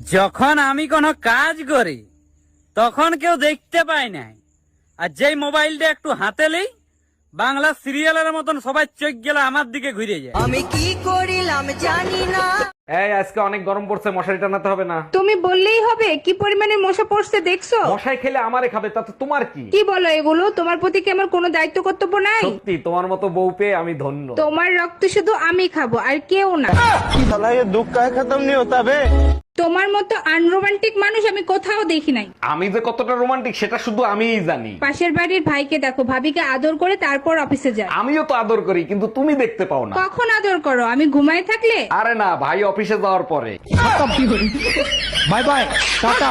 যখন আমি কোনো কাজ করি তখন কেউ দেখতে পায় নাই। আর যেই মোবাইলটা একটু হাতে লই বাংলা সিরিয়ালের মতন সবাই চোখ গেলে আমার দিকে ঘুরে যায়। আমি কি করিলাম জানি না। এই আজকে অনেক গরম পড়ছে মশারি টানাতে হবে না। তুমি বললেই হবে কি পরিমাণে মশা পড়ছে দেখছ? মশাই খেলে আমারে খাবে তাতে তোমার কি? কি বলো এগুলো? তোমার প্রতি কি আমার কোনো দায়িত্ব কর্তব্য নাই? সত্যি তোমার মতো বউ পেয়ে আমি ধন্য। তোমার রক্ত শুধু আমি খাব আর কেউ না। তোমার মতো আনরোমান্টিক মানুষ আমি কোথাও দেখি নাই। আমি যে কতটা রোমান্টিক সেটা শুধু আমিই জানি। পাশের বাড়ির ভাইকে দেখো ভাবিকে আদর করে তারপর অফিসে যায়। আমিও তো আদর করি কিন্তু তুমি দেখতে পাও না। কখন আদর করো? আমি ঘুমাই থাকলে? আরে না ভাই অফিসে যাওয়ার পরে। Bye bye tata.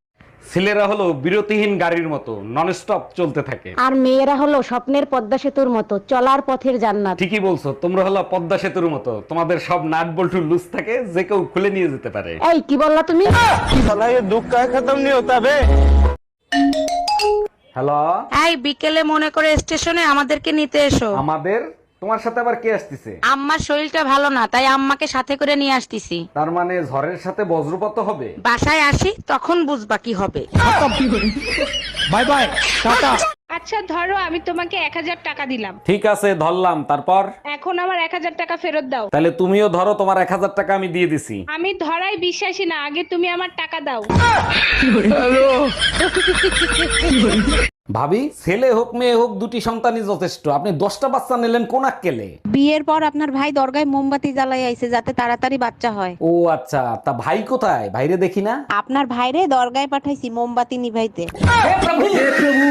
ছেলেরা হলো বিরতিহীন গাড়ির মতো নন স্টপ চলতে থাকে। আর মেয়েরা হলো স্বপ্নের পদ্মা সেতুর মতো চলার পথের জান্নাত। ঠিকই বলছো তোমরা হলো পদ্মা সেতুর মতো তোমাদের সব নাট বল্টু লুজ থাকে যে কেউ খুলে নিয়ে যেতে পারে। এই কি বললা তুমি? হ্যালো এই বিকেলে মনে করে স্টেশনে আমাদেরকে নিতে এসো। আমাদের তোমার সাথে আবার কে আসতেছে? আম্মার শরীরটা ভালো না তাই আম্মাকে সাথে করে নিয়ে আসতেছি। তার মানে ঝড়ের সাথে বজ্রপাত হবে? বাসায় আসি তখন বুঝবা কি হবে। Bye bye tata. আচ্ছা ধরো আমি তোমাকে এক হাজার টাকা দিলাম। ঠিক আছে ধরলাম। তারপর? এখন আমার এক হাজার টাকা ফেরত দাও। তাহলে তুমিও ধরো তোমার এক হাজার টাকা আমি দিয়ে দিছি। আমি ধরাই বিশ্বাসী না আগে তুমি আমার টাকা দাও। ভাবি ছেলে হোক মেয়ে হোক দুটি সন্তানই যথেষ্ট। আপনি দশটা বাচ্চা নিলেন কোন কেলে বিয়ের পর আপনার ভাই দরগায় মোমবাতি জ্বালাই আইছে যাতে তাড়াতাড়ি বাচ্চা হয়। ও আচ্ছা তা ভাই কোথায়? ভাইরে দেখি না। আপনার ভাইরে দরগায় পাঠাইছি মোমবাতি নিভাইতে। হে